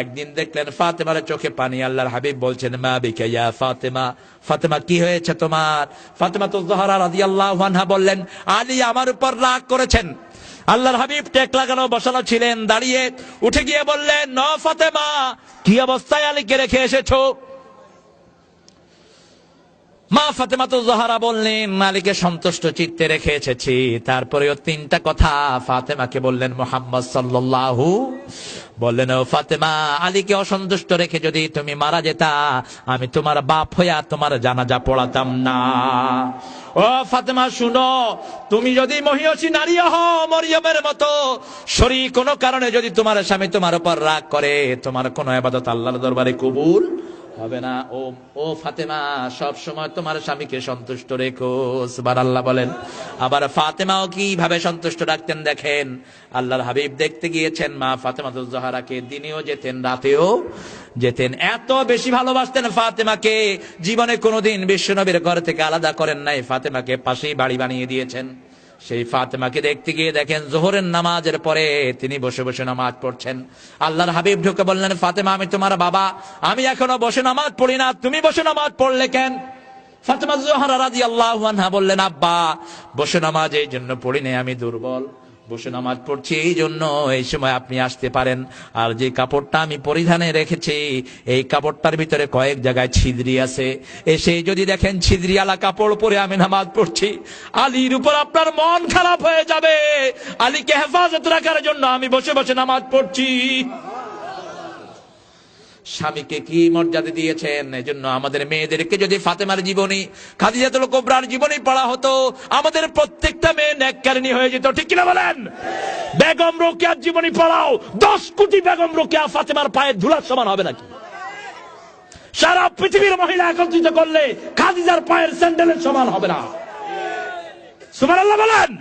একদিন দেখলেন ফাতেমার চোখে পানি। আল্লাহর হাবিব বলছেন, মা বিকা ইয়া ফাতেমা ফাতেমা, কি হয়েছে তোমার? ফাতেমা তো জহরা বললেন, আলী আমার উপর রাগ করেছেন। আল্লাহর হাবিব টেক লাগানো বসানো ছিলেন, দাঁড়িয়ে উঠে গিয়ে বললেন, ন ফাতেমা, কি অবস্থায় আলীকে রেখে এসেছ? মা ফাতেমা তো জহারা বললেন মালিকে সন্তুষ্ট চিত্তে রেখে এসেছি। তারপরেও তিনটা কথা ফাতেমাকে বললেন, মোহাম্মদ সাল্লাল্লাহু বললেন ফাতেমা, আলীকে অসন্তুষ্ট রেখে যদি তুমি মারা যেতা, আমি তোমার বাপ হইয়া তোমার জানাজা পড়াতাম না। ও ফাতেমা, শুনো, তুমি যদি মহিয়সী নারী হও, মরিয়মের মতো, শরীর কোনো কারণে যদি তোমার স্বামী তোমার উপর রাগ করে, তোমার কোনো আবাদত আল্লাহর দরবারে কবুল হবে না। ও ও ফাতেমা, সব সময় তোমার স্বামীকে সন্তুষ্ট রেখো সুবার আল্লাহ বলেন। আবার ফাতেমাও কীভাবে সন্তুষ্ট রাখতেন দেখেন? আল্লাহর হাবিব দেখতে গিয়েছেন, মা ফাতেমা জহারাকে। দিনেও যেতেন, রাতেও যেতেন। এত বেশি ভালোবাসতেন ফাতেমাকে। জীবনে কোনোদিন বিশ্বনবীর ঘর থেকে আলাদা করেন নাই। ফাতেমাকে পাশেই বাড়ি বানিয়ে দিয়েছেন। সেই ফাতেমাকে দেখতে গিয়ে দেখেন জোহরের নামাজের পরে তিনি বসে বসে নামাজ পড়ছেন। আল্লাহর হাবিব ঢুকে বললেন, ফাতেমা, আমি তোমার বাবা। আমি এখনও বসে নামাজ পড়ি না। তুমি বসে নামাজ পড়লে কেন? ফাতেমা জোহরা রাজি আল্লাহ বললেন, আব্বা, বসে নামাজ এই জন্য পড়িনি আমি দুর্বল। বসে নামাজ পড়ছি, এই জন্য এই সময় আপনি আসতে পারেন। আর যে কাপড়টা আমি পরিধানে রেখেছি, এই কাপড়টার ভিতরে কয়েক জায়গায় ছিদ্রি আছে। এসে যদি দেখেন ছিদ্রিয়ালা কাপড় পরে আমি নামাজ পড়ছি, আলীর উপর আপনার মন খারাপ হয়ে যাবে। আলীকে হেফাজত রাখার জন্য আমি বসে বসে নামাজ পড়ছি। স্বামীকে কি মর্যাদা দিয়েছেন? এজন্য আমাদের মেয়েদেরকে যদি ফাতেমার জীবনী, খাদিজাতুল কোবরার জীবনী পড়া হতো, আমাদের প্রত্যেকটা মেয়ে ন্যাক্কারিনী হয়ে যেত। ঠিক কিনা বলেন? বেগম রোকেয়ার জীবনী পড়াও, দশ কোটি বেগম রোকেয়া ফাতেমার পায়ের ধুলার সমান হবে নাকি? সারা পৃথিবীর মহিলা একত্রিত করলে খাদিজার পায়ের স্যান্ডেলের সমান হবে না। সুমান বলেন?